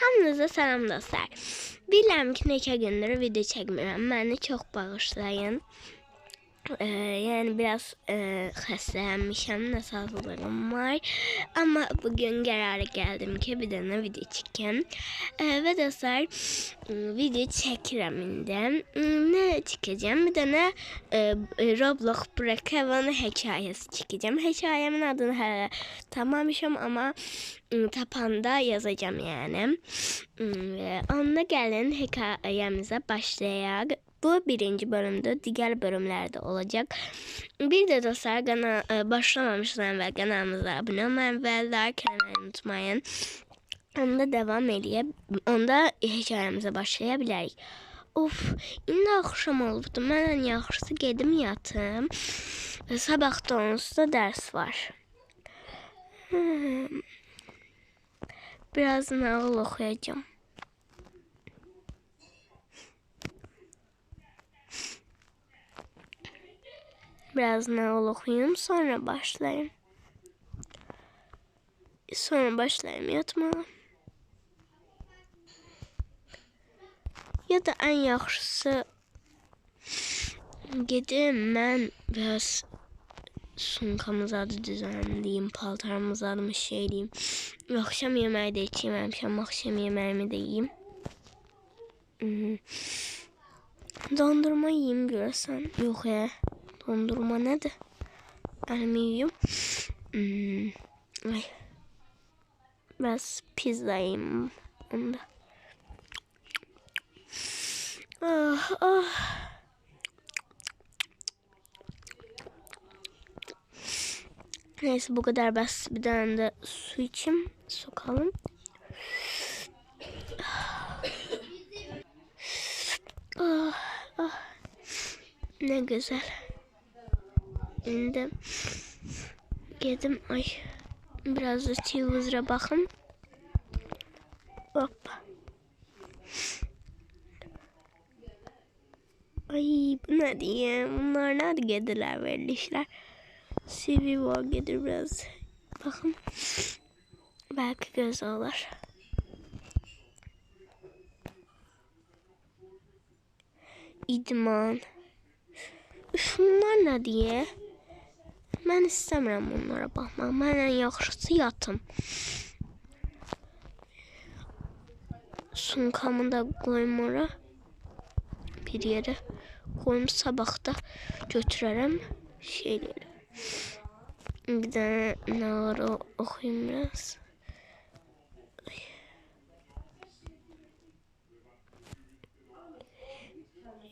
Hamınıza salam dostlar. Bilirəm ki, neçə gündür video çəkmirəm. Məni çox bağışlayın. Ee, yani biraz e, xəstələnmişəm, nəsazlığım var. Amma bugün qərara gəldim ki, bir dənə video çəkəm. E, və dostlar, m, video çəkirəm indi. M, Nə çəkəcəm? Bir dənə e, Roblox Breakeven hekayəsi çəkəcəm. Hekayəmin adını hələ tamamışam, amma m, tapanda yazacağım yəni. M, və Onda gəlin hekayəmizə başlayaq. Bu birinci bölümde, diğer bölümlerde olacak. Bir de dostlar kana, e, başlamamışlar ve kanalımıza abone olmayı ve like atmayı unutmayın. Onda devam edeyim. Onda hikayemize başlayabiliriz. Of, indi akşam olubdu. Mən ən yaxşısı gedim yatım. Sabah da onsuz da ders var. Hmm. Biraz nağıl okuyacağım. Biraz nağıl okuyayım sonra başlayayım. Sonra başlayayım yatmağa. Ya da en yaxşısı gedim mən biraz sumkamızı adı düzenleyeyim, paltarımızı adımı şeyleyeyim. Akşam yemeği de içeyim, akşam akşam yemeğimi de yiyeyim. Hmm. Dondurma yiyeyim görsen. Yok ya. Dondurma nedir? Elimi yiyeyim. Hmm. Ay. Biraz pizza yiyeyim. Onda. Ah, ah. Neyse bu kadar bas. Bir tane de su içeyim. Sokalım. Ah, ah. Ne güzel. Şimdi yedim. Ay. Biraz da televizyona bakın. Hop. Ay bu ne diye? Bunlar nerede gediler verilişler? CV var gelir biraz. Bakın. Belki göz olur. İdman. Üf, bunlar ne diye? Mən istəmirəm bunlara baxmaq. Mən ən yaxşısı yatım. Sumkamı da qoyum ora. Bir yerə qoyum sabah da götürərəm şeyləri. Bir dənə nə var o oxuyum biraz.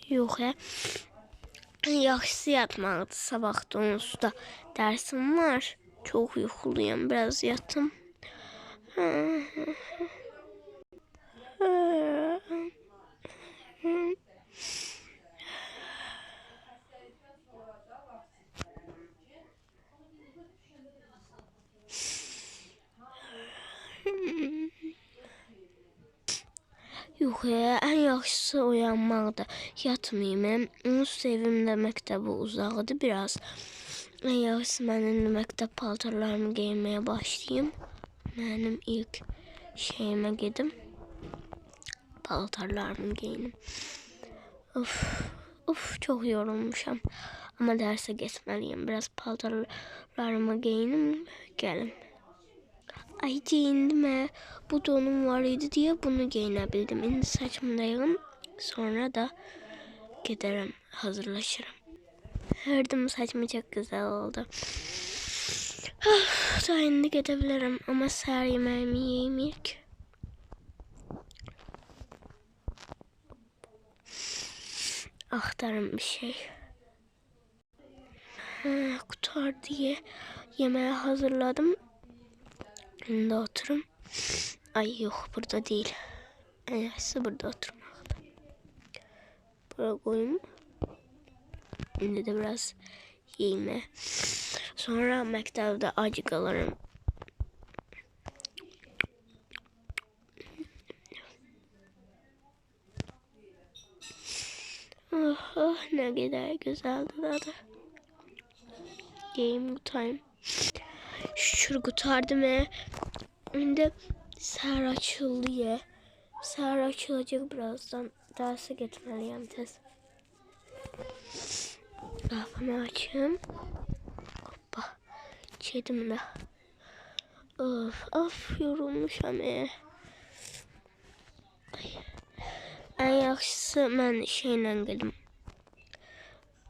Yox, hə. Yaxşısı yatmaqdır. Sabah da onsuz da dersim var. Çok uykuluyum. Biraz yatım. Yox, ya, ən yaxşısı oyanmaqdır. Yatmayım. Onsuz evimdə məktəbə uzaqdır biraz. Ən yaxşısı mən indi məktəb paltarlarımı geyinməyə başlayayım. Mənim ilk şeyimə gedim. Paltarlarımı geyinim. Of, of çok yorulmuşam. Ama derse geçmeliyim. Biraz paltarlarımı geyinim. Gelin. Ay giyindim. Bu donum var idi diye bunu giyinebildim. Şimdi saçımdayım. Sonra da giderim. Hazırlaşırım. Gördüm saçım çok güzel oldu. Ah, Daha şimdi gidebilirim. Ama səhər yemeğimi yiyeyim ilk. Aktarım bir şey. Ha, kutar diye yemeği hazırladım. Şimdi oturum. Ay yok burada değil. En iyisi burada oturmakta. Buraya koyayım. Şimdi de biraz yiyeyim. Sonra mektepte acı kalırım. Oh, oh ne kadar güzeldi tadı. Yiyeyim tutayım. Şükür kurtardım he. Şimdi ser açıldı ya. Səhər açılacaq birazdan. Derse gitmeliyim tez. Kapımı açayım. Hoppa. Çedim de. Of of yorulmuşam. E. Ay. En yaxşısı mən şeylə gedim.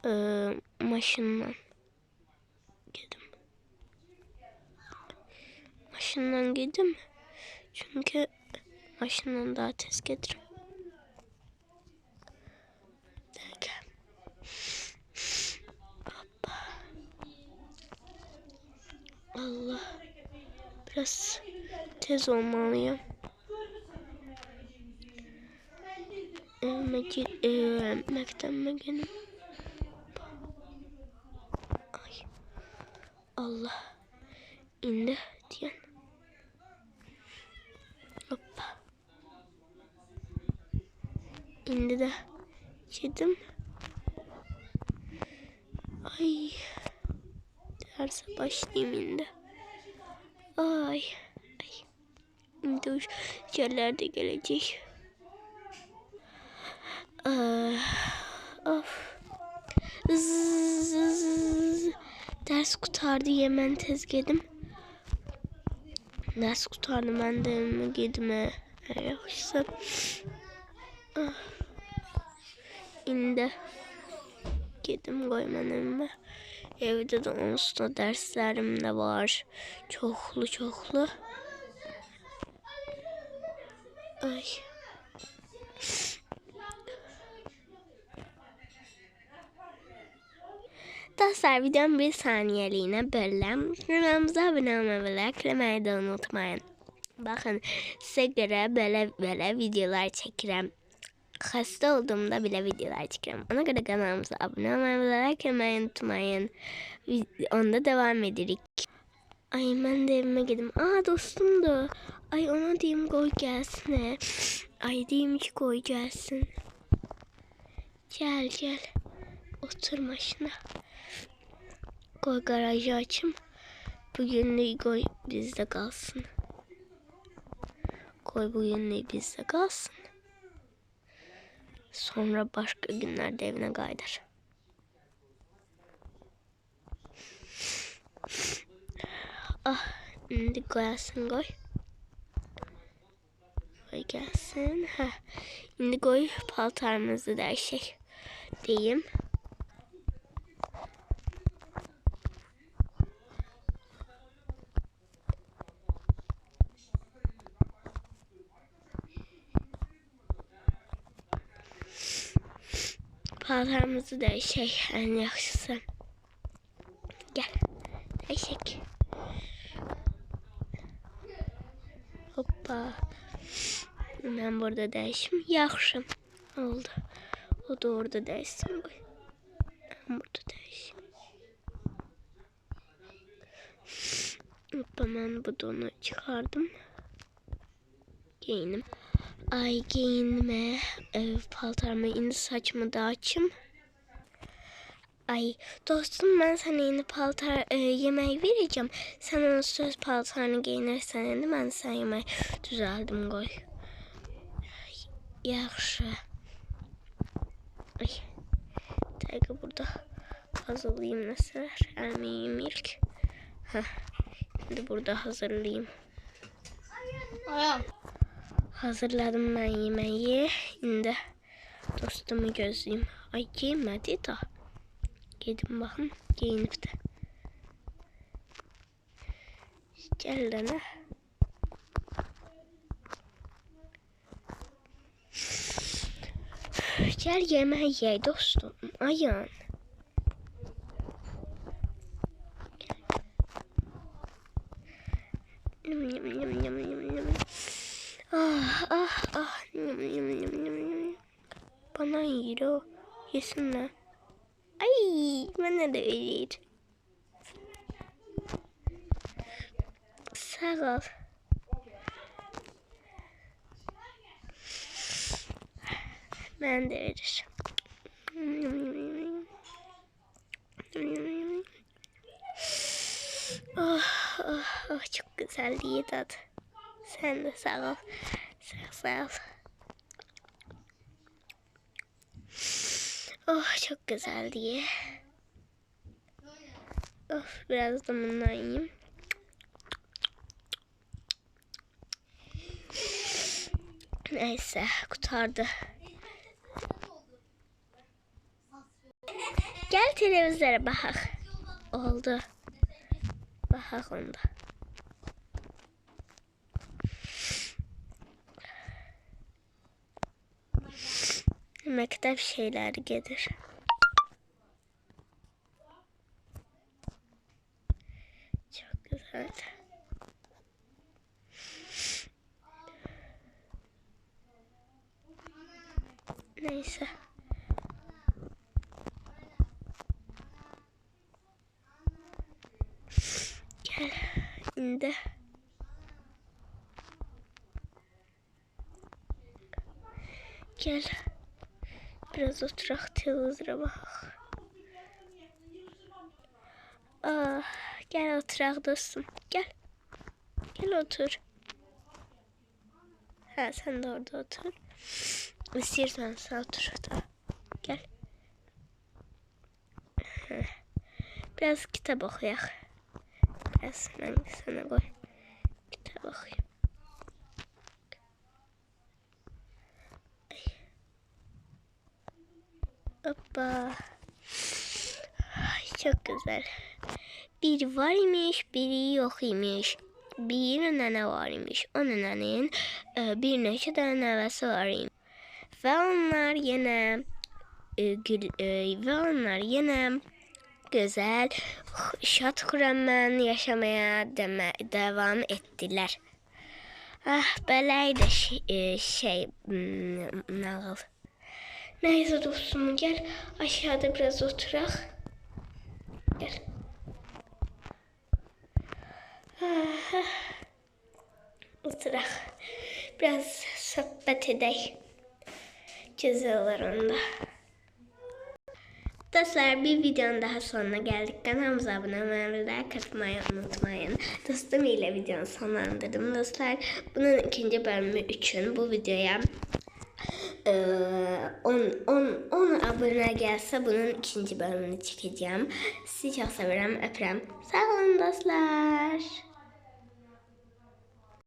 Ee, maşınla gedim. Maşınla gedim. Çünkü maşınla daha tez. Hoppa. Allah. Biraz tez olmalıyım. Evime git, e. Allah. İndi diyen. Hoppa. İndi de yedim. Ay. Derse başlayayım indi. Ay. Ay. Şimdi o şeyler de gelecek. Ah, of. Zzz. Ders kurtardı yemen tez gedim. Ders kurtardı ben de evime gidime. Yaxşısı. Ah. İndi. Gedim koyman evime. Evde de onsuz da derslerim de var. Çoklu çoklu. Ay. Dostlar videom bir saniyeliğine bölüm. Kanalımıza abone olmayı ve likelamayı da unutmayın. Bakın size göre böyle videolar çekiyorum. Hasta olduğumda bile videolar çekiyorum. Ona göre kanalımıza abone olmayı ve likelamayı unutmayın. Vid- Onda devam edelim. Ay ben de evime gidim. Aa dostum da. Ay ona diyeyim koy gelsin. Ay diyeyim ki koy gelsin. Gel gel. Otur maşına. Koy garajı açım. Bugünlüğü koy bizde kalsın. Koy bugünlüğü bizde kalsın. Sonra başka günlerde evine kaydar. Ah, şimdi koyasın koy. Koy gelsin. Ha. Şimdi koy paltarımızı da şey diyeyim. Paltarımızı da şey en yaxşısı. Gel. Eşek. Hoppa. Ben burada değişim. Yaxşım. Oldu. O da orada değişsin. Ben burada değişim. Hoppa ben bu donu çıkardım. Giyinim. Ay giyinme. E, paltarımı indi saçımı da açım. Ay dostum ben sana yeni paltar e, yemeği vereceğim. Sen onun söz paltarını giyinirsen indi ben sen yemeği düzeldim koy. Yaxşı. Ay. Tayga burada hazırlayayım mesela. Ermeyeyim ilk. Heh. Şimdi burada hazırlayayım. Ayağım. Hazırladım ben yemeği. Şimdi dostumu gözleyeyim. Ay giymedi da. Giydim bakın. Giyinip de. Gel dene. Gel yemeği ye dostum. Ayağın. Bana yiyir o. Yesinler. Ay bana da. Sağ ol. Ben de verir. Oh, oh, oh, çok güzel diye tadı. Sen de sağ ol. Sağ, sağ ol. Oh çok güzeldi. Of biraz da bundan yiyeyim. Neyse kurtardı. Gel televizyona bakak. Oldu. Bakak onda. Mektep şeyleri gelir. Çok güzel. Neyse. Gel. indi. Gel. Biraz oturak televizyona bak. Ah, gel oturak dostum. Gel. Gel otur. Ha sen de orada otur. İstiyorsan sen otur da. Gel. Biraz kitap okuyak. Biraz ben sana koy. Kitap okuyayım. Hoppa. Ay, çok güzel. Bir var imiş, biri yok imiş. Bir nene var imiş. O nenenin e, bir neçə dənə nəvəsi var imiş. Və onlar yenə e, gül, e, və onlar yenə güzel, şad xürəmən yaşamaya demə, devam etdilər. Ah, beləydi şey, şey hmm, nağıl. Neyse dostum gel aşağıda biraz oturak. Gel. Ah, Oturak. Biraz sohbet olur onda. Dostlar bir videonun daha sonuna geldik. Kanalımıza abone olmayı ve like unutmayın. Dostum ile videonu sonlandırdım. Dostlar bunun ikinci bölümü için bu videoya 10 10 10 abone gelse bunun ikinci bölümünü çekeceğim. Sizi çok severim, öpürüm. Sağ olun dostlar.